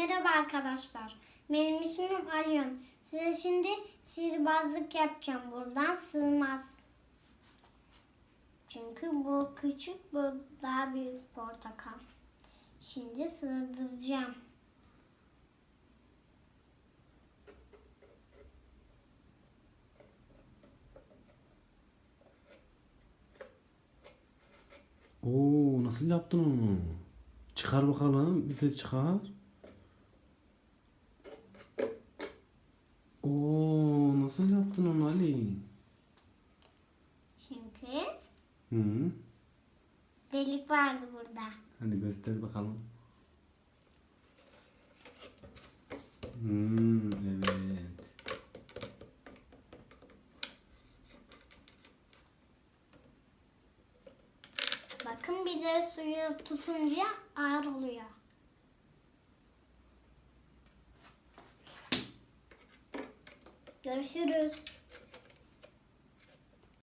Merhaba arkadaşlar. Benim ismim Alyon. Size şimdi sihirbazlık yapacağım. Buradan sığmaz. Çünkü bu küçük, bu daha büyük portakal. Şimdi sığdıracağım. Oo nasıl yaptın onu? Çıkar bakalım. Bir de çıkar. Oo nasıl yaptın onu Ali? Çünkü Hı. delik vardı burada. Hadi göster bakalım. Hmm, evet. Bakın bir de suyu tutunca ağır oluyor. Görüşürüz.